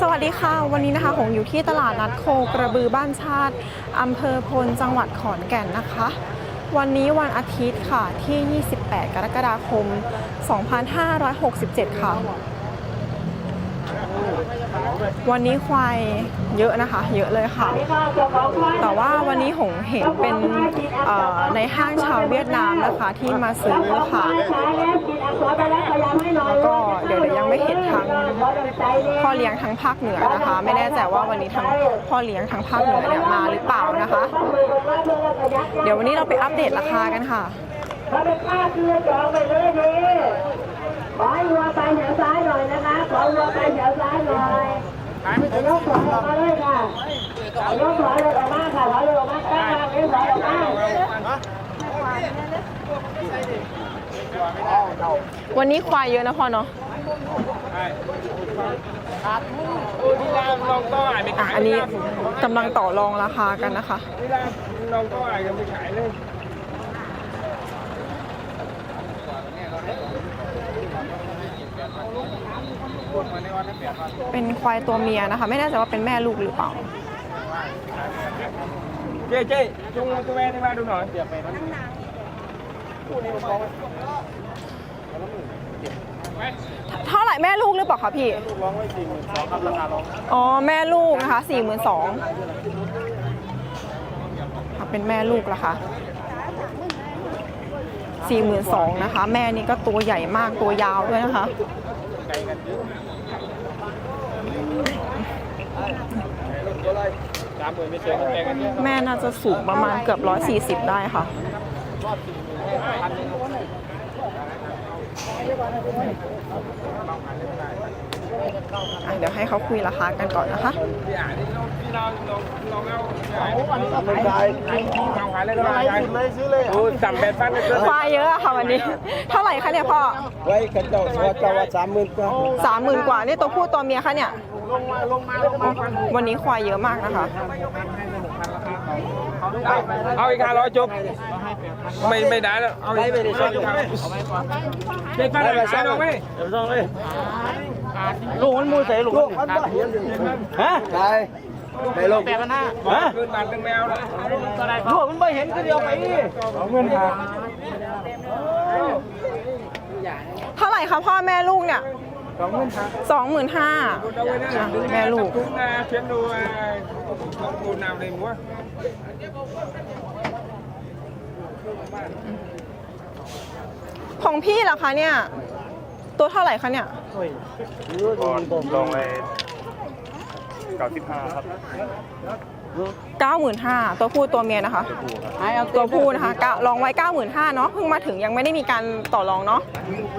สวัสดีค่ะ วันนี้นะคะหงอยู่ที่ตลาดนัดโคกระบือบ้านชาติอำเภอพลจังหวัดขอนแก่นนะคะ วันนี้วันอาทิตย์ค่ะที่ 28 กรกฎาคม 2567 ค่ะ วันนี้ควายเยอะนะคะ เยอะเลยค่ะ แต่ว่าวันนี้หงเห็นเป็นในห้างชาวเวียดนามนะคะที่มาซื้อค่ะแล้วก็เดี๋ยวยังไม่เห็นทั้งพ่อเลี้ยงทั้งภาคเหนือนะคะ ไม่แน่ใจว่าวันนี้ทั้งพ่อเลี้ยงทั้งภาคเหนือเนี่ยมาหรือเปล่านะคะ เดี๋ยววันนี้เราไปอัปเดตราคากันค่ะ ขอให้วัวไปแถวซ้ายหน่อยนะคะ ขอวัวไปแถวซ้ายหน่อยยกถอยออกมาเลยค่ะยกถอยเลยออกมาค่ะถอยเลยออกมาตั้งวางนี้ถอยออกมาวันนี้ควายเยอะนะพ่อเนาะที่ร้านลองต้ออ่านไปอะขายอันนี้กำลังต่อรองราคากันนะคะลองต้อานยังไปขายเลย เป็นควายตัวเมียนะคะ ไม่แน่ใจว่าเป็นแม่ลูกหรือเปล่า เจ๊เจ๊จงตัวแม่ที่มาดูหน่อยเท่าไหร่แม่ลูกหรือเปล่าคะพี่ร้องไว้สี่หมื่นสองครับราคาร้องอ๋อแม่ลูกนะคะสี่หมื่นสองเป็นแม่ลูกละคะสี่หมื่นสองนะคะ แม่นี่ก็ตัวใหญ่มากตัวยาวด้วยนะคะไกันเยอะสามหมื่นไม่เจอกันแพงกันเยอะแม่น่าจะสูงประมาณเกือบร้อยสี่สิบได้ค่ะอะเดี๋ยวให้เขาคุยราคากันก่อนนะคะพี่อ่านนี่ลอง พี่ลองลองลองเอาโอ้วันนี้ก็ขายขายเอาขายเลยก็ได้สุดเลยซื้อเลยโอ้สั่งแปดพันเลยควายเยอะอะค่ะวันนี้ เท่าไหร่คะเนี่ยพ่อไว้กันเจ้าว่าเจ้าว่าสามหมื่นกว่าสามหมื่นกว่านี่ตัวผู้ตัวเมียคะเนี่ยลงมาลงมาลงมาวันนี้ควายเยอะมากนะคะ เอาอีกห้าร้อยจบ ไม่ไม่ได้แล้วเอาไม่ได้ช่วยเด็กพันเลยขายดอกไหมเดี๋ยวซ่องเลยลูกมันมูใส่ลูกมันฮะใช่ในลูกแปดพันห้าฮะเกินบาทเป็นแมวแล้วลูกมันไม่เห็นก็เดียวไปเอาเงินหาเท่าไหร่คะพ่อแม่ลูกเนี่ยสองเงินห้าสองหมื่นห้าเอาไว้นั่นแม่ลูก ของพี่เหรอคะเนี่ย ตัวเท่าไหร่คะเนี่ย ก่อนลองไปเก้าสิบห้าครับเก้าหมื่นห้าตัวผู้ตัวเมียนะคะตัวผู้นะคะเก้าลองไว้เก้าหมื่นห้าเนาะเพิ่งมาถึงยังไม่ได้มีการต่อรองเนาะ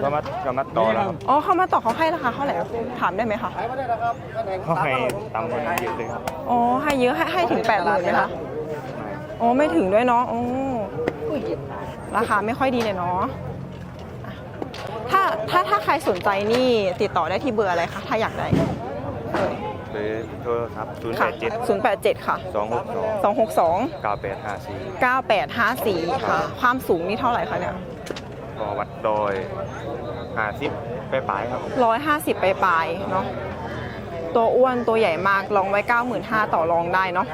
ก็มาก็มาต่อแล้วครับอ๋อเขามาต่อเขาให้ราคาเท่าไหร่ถามได้ไหมคะเขาให้ตามคนเยอะเลยครับอ๋อให้เยอะให้ให้ถึงแปดหมื่นไหมคะอ๋อไม่ถึงด้วยเนาะอ๋อ ราคาไม่ค่อยดีเลยเนาะอะถ้าถ้าถ้าใครสนใจนี่ติดต่อได้ที่เบอร์อะไรคะถ้าอยากได้เอ่ยหรือโทรศัพท์ศูนย์แปค่ะดเจ็ดศูนย์แปดเจ็ดค่ะสองหกสองสองหกสองเก้าแปดห้าสี่เก้าแปดห้าสี่ค่ะ ความสูงนี่เท่าไหร่คะเนี่ยพอวัดโดยห้าสิบไปปลายๆครับร้อยห้าสิบปลายๆเนาะตัวอ้วนตัวใหญ่มากลองไว้เก้าหมื่นห้าต่อรองได้เนาะ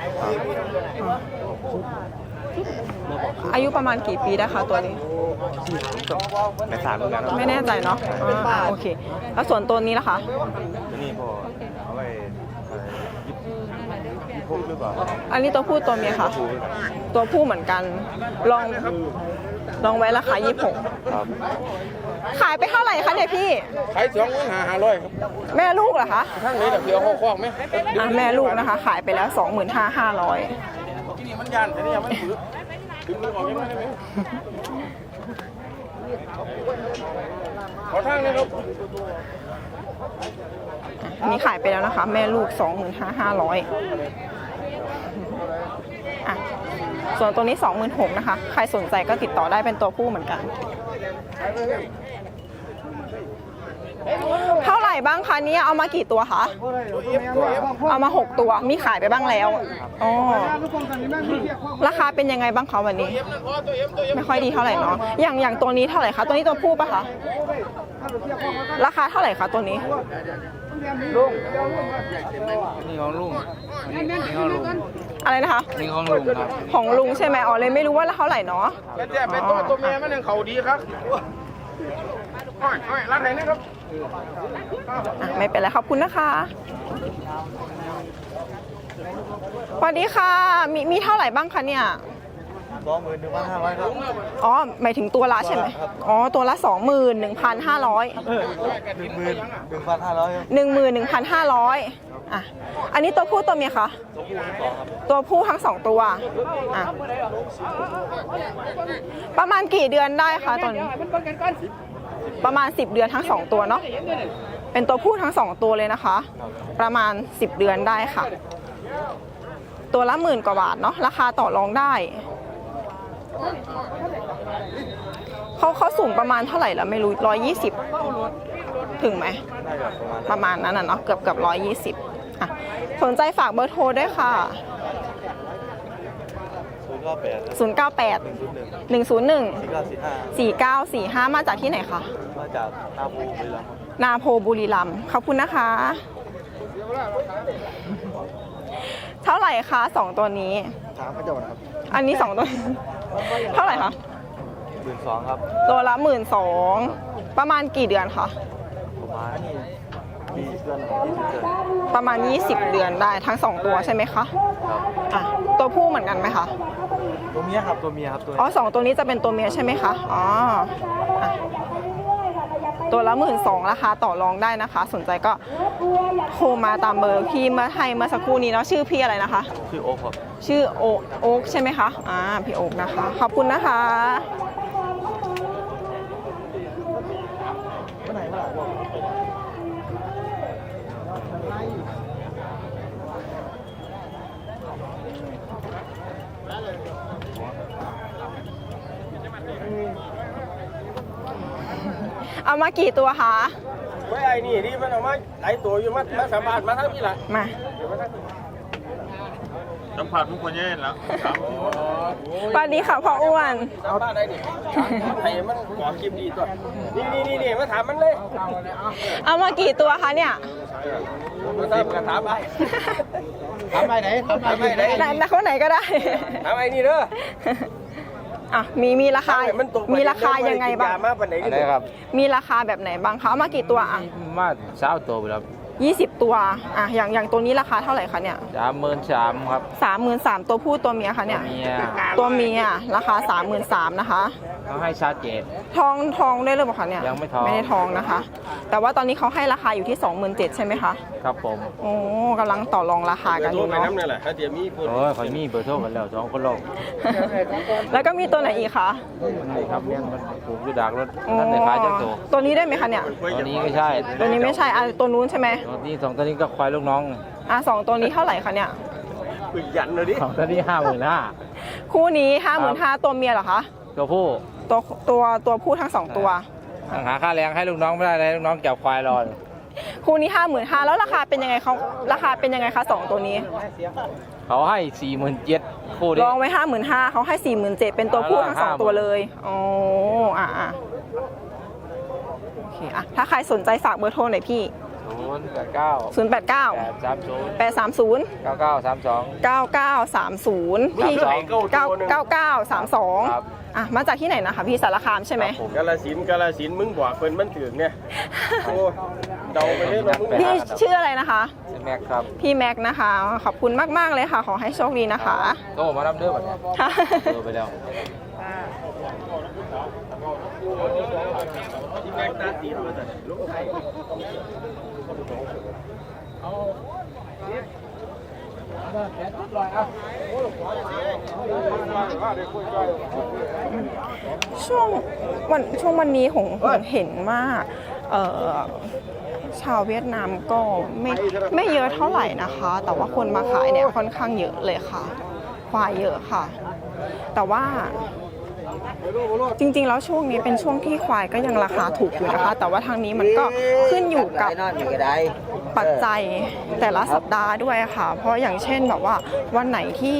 อายุประมาณกี่ปีได้คะตัวนี้ ในสามเหมือนกันรับไม่แน่ใจเนาะอ่โอเค แล้วส่วนตัวนี้ล่ะคะ นี่พอเอาไว้อยิบยิบพกหรือเปล่าอันนี้ตัวผู้ตัวเมียค่ะตัวผู้เหมือนกัน ลองลองไว้ราคาครับหกขายไปเท่าไหร่คะเนี่ยพี่ ขายสองหาหาร้อยครับแม่ลูกเหรอคะ ทั้งนี้แบบเดียวห้องคว้างไหมอ่แม่ลูกนะคะ ขายไปแล้ว 25,500 ที่นี่มันยันแต่นี่ยังไม่ถือถึงมือบอกยังไม่ได้ไหมขอทางเลยครับอันนี้ขายไปแล้วนะคะ แม่ลูกสองหมื่นห้าห้าร้อยอะส่วนตัวนี้สองหมื่นหกนะคะ ใครสนใจก็ติดต่อได้เป็นตัวผู้เหมือนกัน เท่าไหร่บ้างคะเนี่ยเอามากี่ตัวคะ เอามา 6 ตัว มีขายไปบ้างแล้ว อ๋อ ราคาเป็นยังไงบ้างคะวันนี้ ไม่ค่อยดีเท่าไหร่เนาะ อย่างอย่างตัวนี้เท่าไหร่คะ ตัวนี้ตัวผู้ปะคะ ราคาเท่าไหร่คะตัวนี้นี่ของลุงนี่ของลุง อะไรนะคะ นี่ของลุงครับ ของลุงใช่ไหมอ๋อเลยไม่รู้ว่าเท่าไหร่เนาะแล้วแต่เป็นตัวตัวเมียมันยังเขาดีครับ อ้อยอ้อยร้านไหนนะครับอะไม่เป็นไรขอบคุณนะคะสวัสดีค่ะ มีมีเท่าไหร่บ้างคะเนี่ย สองหมื่นหนึ่งพันห้าร้อยครับอ๋อ หมายถึงตัวละใช่ไหมอ๋อ ตัวละ 21,500 หนึ่งหมื่นหนึ่งพันห้าร้อยครับ11,500อะ อันนี้ตัวผู้ตัวเมียคะ ตัวผู้ทั้งสองตัวอะประมาณกี่เดือนได้คะตอนนี้ ประมาณ 10 เดือนทั้งสองตัวเนาะเป็นตัวผู้ทั้งสองตัวเลยนะคะ ประมาณ 10 เดือนได้ค่ะ ตัวละหมื่นกว่าบาทเนาะราคาต่อรองได้เขาเขาสูงประมาณเท่าไหร่แล้วไม่รู้ร้อยยี่สิบถึงไหม ประมาณนั้นน่ะเนาะเกือบเกือบร้อยยี่สิบอะสนใจฝากเบอร์โทรด้วยค่ะ ย์เก้าแปด098หนึ่งศูนย์หนึ่ง101สี่เก้าสี่ห้า4945 มาจากที่ไหนคะ มาจากนาบูเลยละครับ นาโพบุรีรัมย์ขอบคุณนะคะ เท่าไหร่คะสองตัวนี้ ถามพระเจ้านะครับอันนี้สองตัว เท่าไหร่คะ หมื่นสองครับตัวละหมื่นสอง ประมาณกี่เดือนคะประมาณ ประมาณ 20 เดือนได้ทั้งสองตัวใช่ไหมคะครับอะตัวผู้เหมือนกันไหมคะ ตัวเมียครับตัวเมียครับตัวอ๋อสองตัวนี้จะเป็นตัวเมียใช่ไหมคะอ๋ออะตัวละหมื่นสองราคาต่อรองได้นะคะ สนใจก็โทรมาตามเบอร์พี่เมื่อให้เมื่อสักครู่นี้เนาะชื่อพี่อะไรนะคะ ชื่อโอ๊คครับชื่อโอโอ๊กใช่ไหมคะอ่าพี่โอ๊กนะคะ ขอบคุณนะคะเอามากี่ตัวคะไว้ไอ้นี่นี่มันเอามาหลายตัวอยู่มามาสามบาทมาทั้งนี้แหละมาสัมผัสทุกคนยังแล้วครับสวัสดีค่ะพ่ออ้วนสามบาทได้ดิไอ้มันขอคลิปดีตัวนี่นี่นี่นี่มาถามมันเลย เอามากี่ตัวคะเนี่ยมาถามกันถามไปถามไปไหนถามไปไหนไหนไหนคนไหนก็ได้ถามไอ้นี่เด้อ อะมีมีราคา มันตกมีราคายังไงบ้าง มาปันไหนอะไรครับ มีราคาแบบไหนบ้างคะเอามากี่ตัวอะ มาเช้าตัวไปแล้ว 20 ตัว อะ อย่างอย่างตัวนี้ราคาเท่าไหร่คะเนี่ยสามหมื่นสามครับสามหมื่นสามตัวผู้ตัวเมียคะเนี่ย เมียตัวเมียราคาสามหมื่นสามนะคะ เขาให้ชาเจดทองทองได้หรือเปล่าคะเนี่ยยังไม่ทอง ไม่ได้ทองนะคะ แต่ว่าตอนนี้เขาให้ราคาอยู่ที่ 27,000ใช่ไหมคะ ครับผมโอ้กำลังต่อรองราคากันอโทรยู่ไปเนาะ น้ำนี่แหละถ้าเดี๋ยวมีพูดโอ้ยข่อยมีเบอร์โทรกันแล้วสองคนโลกแล้วก็มีตัวไหนอีกคะนี่ครับเลี้ยงมันปลูกอยู่ดากรถอ๋อท่านในขายจากตัวตัวนี้ได้ไหมคะเนี่ย ตัวนี้ไม่ใช่ตัวนี้ไม่ใช่อะตัวนู้นใช่ไหมตัวนี้สองตัวนี้ก็ควายลูกน้องอะสองตัวนี้เท่าไหร่คะเนี่ยคุยยันเลยดิสองตัวนี้ห้าหมื่นห้า คู่นี้ห้าหมื่นห้าตัวเมียเหรอคะ ตัวผู้ ตัวตัวตัวผู้ทั้งสองตัว หาค่าแรงให้ลูกน้องไม่ได้เลยลูกน้องจับควายรออยู่คู่นี้ห้าหมื่นห้าแล้วราคาเป็นยังไงเขาราคาเป็นยังไงคะสองตัวนี้ เขาให้สี่หมื่นเจ็ดคู่ลนี้องไว้ห้าหมื่นห้าเขาให้สี่หมื่นเจ็ดเป็นตัวผู้ทั้งสองตัวเลยอ๋ออะอะโอเคอะถ้าใครสนใจฝากเบอร์โทรหน่อยพี่ ศูนย์แปดเก้าศูนย์แปดเก้าแปดสามศูนย์แปดสามศูนย์เก้าเก้าสามสองเก้าเก้าสามศูนย์พี่สามสองเก้าเก้าเก้าสามสองครับอะมาจากที่ไหนนะคะพี่สารคามใช่ไหม ครับผมกาลสินธุ์กาลสินธุ์มึงบอกเพิ่นมันถึงเนี่ยโอ้เดาไปเลยเรามึงพี่ชื่ออะไรนะคะ ชื่อแม็กครับพี่แม็กซ์นะคะ ขอบคุณมาก ๆ เลยค่ะ ขอให้โชคดีนะคะโทรมารับเด้อบัดนี้ค่ะเออไปแล้ว แม็กตาตีมาแต่ลูกไทย ช่วงวันช่วงวันนี้หงเห็นว่าชาวเวียดนามก็ไม่ไม่เยอะเท่าไหร่นะคะ แต่ว่าคนมาขายเนี่ยค่อนข้างเยอะเลยค่ะควายเยอะค่ะ แต่ว่า จริงๆ แล้วช่วงนี้เป็นช่วงที่ควายก็ยังราคาถูกอยู่นะคะ แต่ว่าทางนี้มันก็ขึ้นอยู่กับปัจจัยแต่ละสัปดาห์ด้วยค่ะ เพราะอย่างเช่นแบบว่าวันไหนที่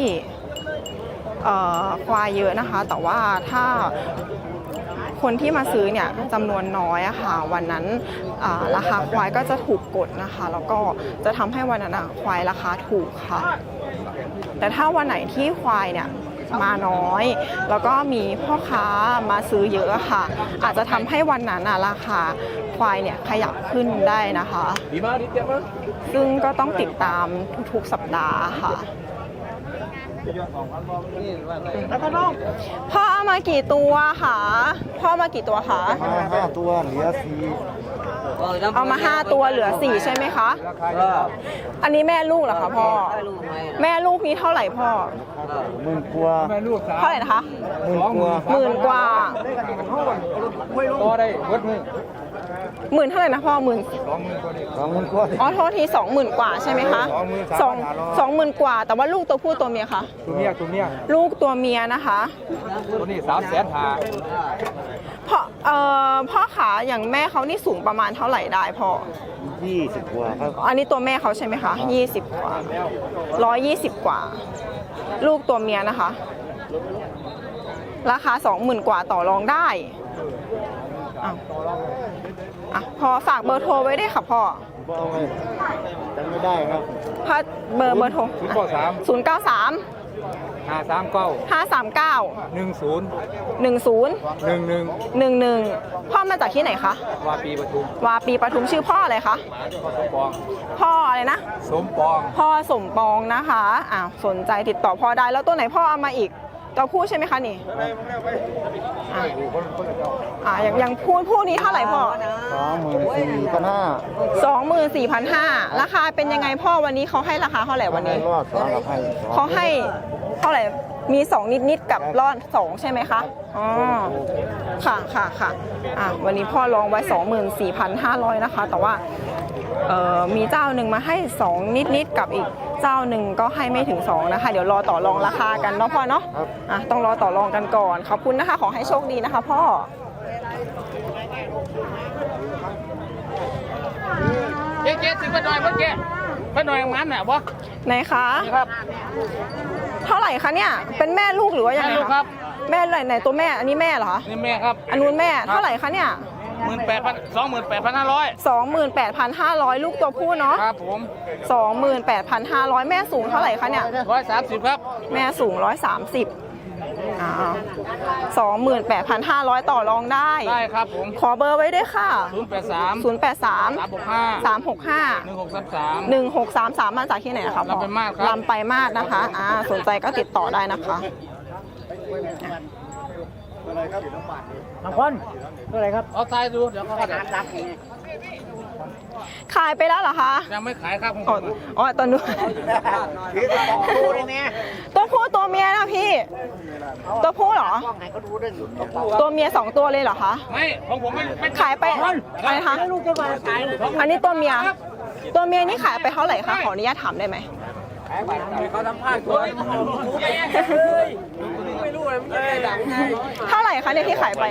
ควายเยอะนะคะ แต่ว่าถ้าคนที่มาซื้อเนี่ยจำนวนน้อยอะค่ะ วันนั้นราคาควายก็จะถูกกดนะคะ แล้วก็จะทำให้วันนั้นควายราคาถูกค่ะ แต่ถ้าวันไหนที่ควายเนี่ย มาน้อย แล้วก็มีพ่อค้ามาซื้อเยอะอะค่ะ อาจจะทำให้วันนั้นอะราคาควายเนี่ยขยับขึ้นได้นะคะดีมากดีเจ็บมากซึ่งก็ต้องติดตามทุกๆสัปดาห์ค่ะแล้วก็น้อง พ่อเอามากี่ตัวคะพ่อมากี่ตัวคะมาห้าตัวเหลือสี่เอามาห้าตัวเหลือสี่ใช่ไหมคะอันนี้แม่ลูกเหรอคะพ่อแม่ลูกนี้เท่าไหร่พ่อหมื่นกว่าแม่ลูกสาวเท่าไหร่นะคะหมื่นกว่าหมื่นกว่าก็ได้เบิดมือ หมื่นเท่าไหร่นะพ่อหมื่นสองหมื่นกว่าอ๋อโทษทีสองหมื่นกว่าใช่ไหมคะสองสองหมื่นกว่า แต่ว่าลูกตัวผู้ตัวเมียคะตัวเมียตัวเมียลูกตัวเมียนะคะตัวนี้สามแสนหาพ่อเอ่อพ่อขาอย่างแม่เขานี่สูงประมาณเท่าไหร่ได้พ่อยี่สิบกว่าครับอันนี้ตัวแม่เขาใช่ไหมคะ20กว่า120กว่า ลูกตัวเมียนะคะ ราคา20,000กว่าต่อรองได้ อ้าวอะพอฝากเบอร์โทรไว้ได้วยค่ะพ่อบ่เอาไงจำไม่ได้ครับพ่อเบอร์เบอร์โทรศูนย์เก้าสาม093ห้าสามเก้า539หนึ่งศูนย์10หนึ่งหนึ่ง11พ่อมาจากที่ไหนคะวาปีปทุมวาปีปทุมชื่อพ่ออะไรคะพ่อสมปองพ่ออะไรนะ สมปอง พ่อสมปองนะคะอ้าวสนใจติดต่อพ่อได้แล้วตัวไหนพ่อเอามาอีก ตัวผู้ใช่ไหมคะนี่อะอ่าอย่างอย่างพูดพูดนี้เท่าไหร่พ่อสองหมื่นสี่พันห้าสองหมื่นสี่พันห้าราคาเป็นยังไงพ่อวันนี้เขาให้ราคาเท่าไหร่วันนี้รอดสองกับให้สองเขาให้เท่าไหร่ มีสองนิดนิดๆกับรอดสองใช่ไหมคะ อ๋อ ค่ะค่ะค่ะอะ วันนี้พ่อลองไว้สองหมื่นสี่พันห้าร้อยนะคะ แต่ว่าเอ่อมีเจ้าหนึ่งมาให้สองนิดนิดๆกับอีกเจ้าหนึ่งก็ให้ไม่ถึงสองนะคะ เดี๋ยวรอต่อรองราคากันเนาะพ่อเนาะครับอะต้องรอต่อรองกันก่อนขอบคุณนะคะ ขอให้โชคดีนะคะ พ่อเจ๊เจ๊ซื้อมาหน่อยเมื่อกี้มาหน่อยมันน่ะวะไหนคะนี่ครับ เท่าไหร่คะเนี่ย เป็นแม่ลูกหรือว่ายังไงแม่ลูกครับ แม่ไหนไหนตัวแม่ อันนี้แม่เหรอคะนี่แม่ครับอันนู้นแม่ เท่าไหร่คะเนี่ยหมื่นแปดพันสองหมื่นแปดพันห้าร้อย28,500 ลูกตัวผู้เนาะครับผม28,500 แม่สูงเท่าไหร่คะเนี่ย ร้อยสามสิบครับ แม่สูง 130อ่า 28,500 ต่อรองได้ ได้ครับผม ขอเบอร์ไว้ด้วยค่ะศูนย์แปดสาม083สามหกห้าหนึ่365งหกสามสาม1633 มาจากที่ไหนนะคะพ่อลำปางมาศครับ ลำไปลายมาศนะคะอ่าสนใจก็ติดต่อได้นะคะ บางคนอะไรครับ เอาทายดู เดี๋ยวเขาก็จะ ขายไปแล้วเหรอคะ ยังไม่ขายครับของอ๋อผมอ๋อตอนนู้นตัวผู้ตัวเมียนะพี่ ตัวผู้เหรอตัวเมียสองตัวเลยเหรอคะ ไม่ของผมไม่ไม่ขายไปอะไรคะอันนี้ตัวเมีย ตัวเมียนี่ขายไปเท่าไหร่คะ ขออนุญาตถามได้ไหม เขาทำพลาดตัวไม่รู้เลยไม่ได้ดังไงเท่าไหร่คะเนี่ยที่ขายไป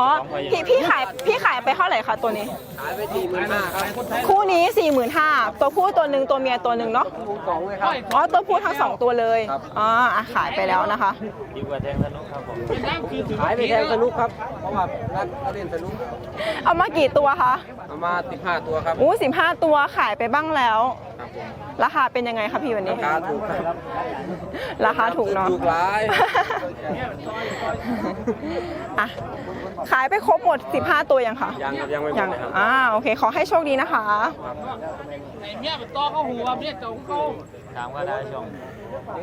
อ๋อพี่พี่ขายพี่ขายไปเท่าไหร่คะตัวนี้ ขายไปสี่หมื่นห้าครับคู่นี้4 5 0 0 0ตัวผู้ตัวหนึ่งตัวเมียตัวหนึ่งเนาะสองเลยครับ อ๋อตัวผู้ทั้งสองตัวเลยอ๋ออะขายไปแล้วนะคะขายไปแทนสนุกครับ เพราะว่านักเล่นสนุกเอามากี่ตัวคะเอามาสิบห้าตัวครับอู้สิบห้าตัวขายไปบ้างแล้วค รับผมราคาเป็นยังไงคะพี่วันนี้ ราคาถูกครับราคาถูกเนาะถูกหลายอะขายไปครบหมด 15 ตัวยังคะยังครับยังไม่หมยัดงเลยครับอ่าโอเค ขอให้โชคดีนะคะไอ้เมียเป็นตอเขาหัวเมียเจ้าเขาถามว่าได้ช่อง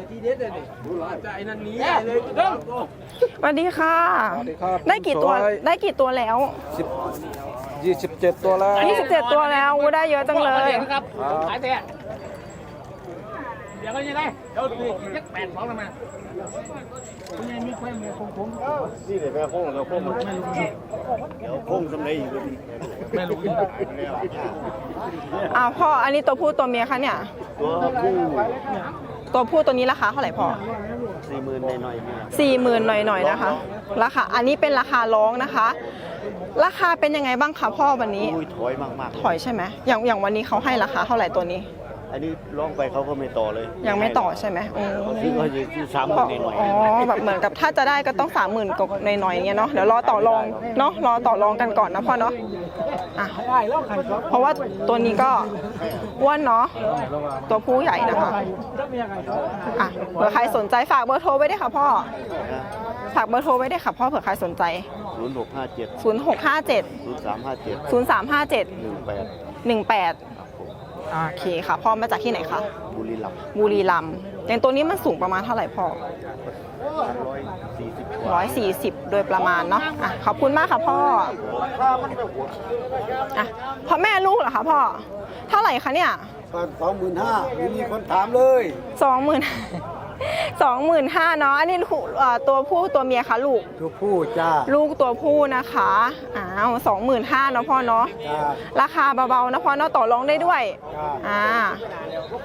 ทีเด็ดเลยดิจะไอ้นั่นนี้เลยเด้งสวัสดีค่ะสวัสดีครับได้กี่ตัวสวยได้กี่ตัวแล้วสิบยี่สิบเจ็ดตัวแล้ว27ตัวแล้วอู้ได้เยอะจังเลยครับขายแต่เดี๋ยวก็ยังไงเดี๋ยวดูยักแปดสองทำไมคุณยังมีแค่เมียคงคงนี่เลยแม่โค้งเราโค้งมันเดี๋ยวโค้งสำเร็จอีกเลยไม่รู้อ่าพ่ออันนี้ตัวผู้ตัวเมียคะเนี่ย ตัวผู้ตัวผู้ตัวนี้ราคาเท่าไหร่พ่อสี่หมื่นหน่อยๆนี่สี่หมื่นหน่อยๆนะคะ ราคา อันนี้เป็นราคาร้องนะคะ ราคาเป็นยังไงบ้างคะพ่อวันนี้อุ้ยถอยมากถอยใช่ไหมอย่างอย่างวันนี้เขาให้ราคาเท่าไหร่ตัวนี้ๆ อันนี้ร้องไปเขาก็ไม่ต่อเลยยังไม่ต่อใช่ไหมอืมที่เขาอยู่ที่สามหอ๋มื่นหน่อยอแบบเหมือนกับถ้าจะได้ก็ต้องสามหมื่นกว่าหน่อยๆอย่างเงี้ยเนาะเดี๋ยวรอต่อรองเนาะรอต่อรองกันก่อนนะพ่อเนาะอะเพราะว่าตัวนี้ก็อ้วนเนาะตัวผู้ใหญ่นะคะอะเผื่อใครสนใจฝากเบอร์โทรไว้ได้วยค่ะพ่อฝากเบอร์โทรไว้ได้วยค่ะพ่อเผื่อใครสนใจศูนย์หกห้าเจ็ด0657ศูนย์สามห้าเจ็ด0357หนึ่งแปด18 โอเคค่ะ พ่อมาจากที่ไหนคะ บุรีรัมย์บุรีรัมย์อย่างตัวนี้มันสูงประมาณเท่าไหร่พ่อร้อยสี่สิบกว่าร้อยสี่สิบโดยประมาณเนาะอะขอบคุณมากค่ะพ่ออะพ่อแม่ลูกเหรอคะพ่อ เท่าไหร่คะเนี่ยสองหมื่นห้าไม่มีคนถามเลยสองหมื่น สองหมื่นห้าเนาะอันนี้ลูกเอ่อตัวผู้ตัวเมียคะลูก ตัวผู้จ้าลูกตัวผู้นะคะอ้าวสองหมื่นห้าเนาะพ่อเนาะจ้าราคาเบาๆนะพ่อเนาะต่อรองได้ด้วยจ้าอ่า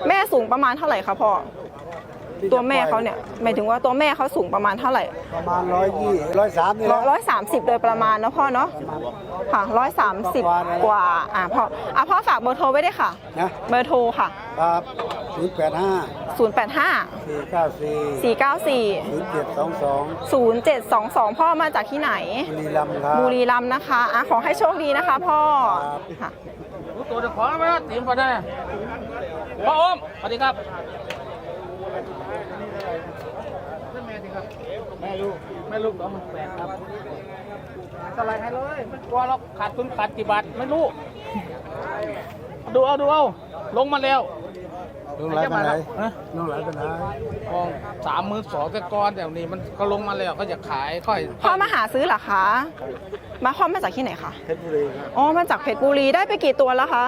แม่สูงประมาณเท่าไหร่คะพ่อ ตัวแม่เขาเนี่ยหมายถึงว่าตัวแม่เขาสูงประมาณเท่าไหร่ประมาณร้อยยี่ร้อยสามนี่แหละร้อยสามสิบโดยประมาณเนาะพ่อเนาะค่ะร้อยสามสิบกว่าอ่าพ่ออะพ่อฝากเบอร์โทรไว้ด้วยค่ะนะเบอร์โทรค่ะครับศูนย์แปดห้า085สี่เก้าสี่494ศูนย์เจ็ดสองสอง0722พ่อมาจากที่ไหน บุรีรัมย์ครับบุรีรัมย์นะคะอะขอให้โชคดีนะคะพ่อค่ะตัวเจะของไหมครับทีมพอได้พ่อโอมสวัสดีครับ แม่ลูกแม่ลูกสองหมื่นแปดครับสไลด์ให้เลยไม่กลัวเราขาดทุนขาดกี่บาทไม่รู้ดูเอาดูเอาลงมาแล้วน้องไหลไปไหนฮะน้องไหลไปไหนกองสามหมื่นสองแต่ก่อนแต่นี้มันก็ลงมาแล้วก็จะขายค่อยพ่อมาหาซื้อเหรอคะ มาพ่อมาจากที่ไหนคะ เพชรบุรีครับ อ๋อ มาจากเพชรบุรีได้ไปกี่ตัวแล้วคะ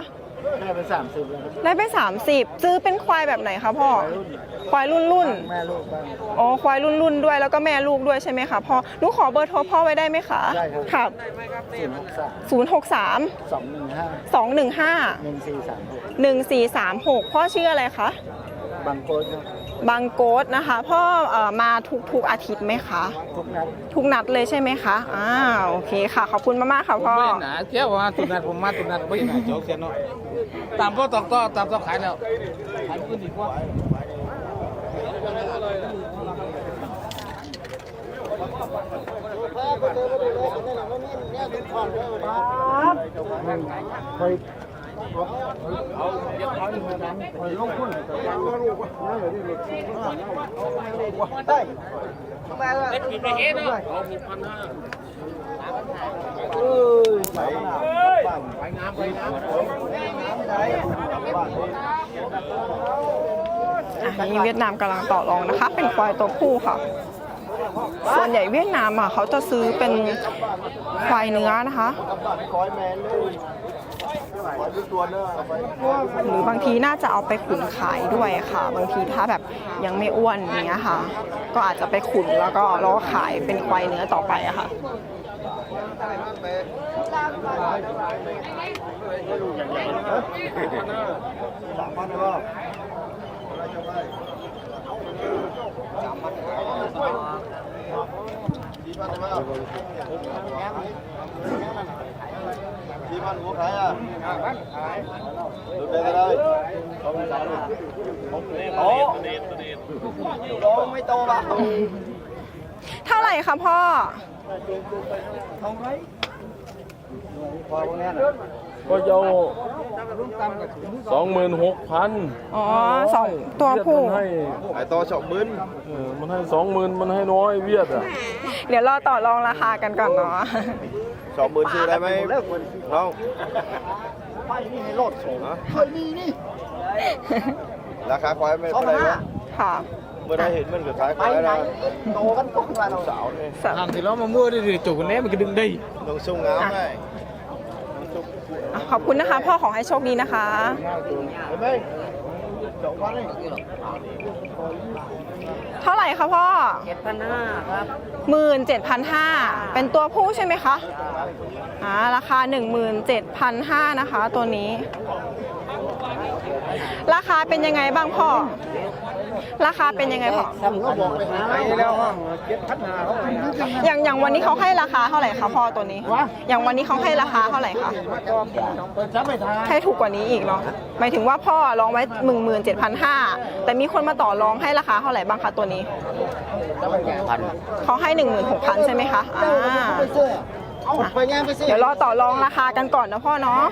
ได้ไปสามสิบแล้วครับได้ไป 30 ซื้อเป็นควายแบบไหนคะพ่อควายรุ่นรุ่นแม่ลูกบ้าง ๆอ๋อควายรุ่นรุ่นๆด้วยแล้วก็แม่ลูกด้วยใช่ไหมคะพ่อหนูขอเบอร์โทรพ่อไว้ได้ไหมคะได้ครับ ครับศูนย์หกสาม063 สองหนึ่งห้า215 หนึ่งสี่สามหก1436 พ่อชื่ออะไรคะ บางโกดครับ บางโกดนะคะ พ่อเอ่อมาทุกทุกอาทิตย์ไหมคะ ทุกนัดทุกนัดเลยใช่ไหมคะอ่าโอเคค่ะ ขอบคุณมากๆค่ะผมพ่อ ไม่หนาเจ้าว่าตุนัดผมมาตุนัดไม่หนาเจ้าเสียเนาะตามพ่อตอกต่อตามต่อขายแล้วขายขึ้นดีกว่า อะนี่เวียดนามกำลังต่อรองนะคะ เป็นควายตัวผู้ค่ะ ส่วนใหญ่เวียดนามอะเขาจะซื้อเป็นควายเนื้อนะคะ หรือบางทีน่าจะเอาไปขุนขายด้วยค่ะ บางทีถ้าแบบยังไม่อ้วนเงี้ยค่ะ ก็อาจจะไปขุนแล้วก็ล้อขายเป็นควายเนื้อต่อไปอะค่ะที่พัน หัวขายอะดูไปก็ได้โอ้โอ้ไม่โตป่ะเท่าไหร่คะพ่อก็จะเอาสองหมื่นหกพันอ๋อสองตัวผู้มันให้ไอ้โตสองหมื่นเออมันให้สองหมื่นมันให้น้อยเวียดอะ เดี๋ยวรอต่อรองราคากันก่อนเนาะ สองหมื่นซื้อได้ไหมน้องราคาควายไม่เป็นไรวะค่ะเมื่อได้เห็นมันก็ขายควายแล้วโตกันก็มาสาวเนี่ยสะทำที่เรามามั่วได้ดิจุกคนนี้มันก็ดึงได้ต้องสุ่งงามไงอะขอบคุณนะคะ พ่อขอให้โชคดีนะคะ เห็นไหมสองพันเลย เท่าไหร่คะพ่อเจ็ดพันห้าครับหมื่นเจ็ดพันห้าเป็นตัวผู้ใช่ไหมคะอ่าราคา17,500นะคะ ตัวนี้ ราคาเป็นยังไงบ้างพ่อ ราคาเป็นยังไงพ่ออย่างอย่างวันนี้เขาให้ราคาเท่าไหร่คะพ่อตัวนี้ อย่างวันนี้เขาให้ราคาเท่าไหร่คะให้ถูกกว่านี้อีกเนาะหมายถึงว่าพ่อลองไว้หนึ่งหมื่นเจ็ดพันห้าแต่มีคนมาต่อรองให้ราคาเท่าไหร่บ้างคะตัวนี้เขาให้หนึ่งหมื่นหกพันใช่ไหมคะอ่าเดี๋ยวรอต่อรองราคากันก่อนนะพ่อเนาะ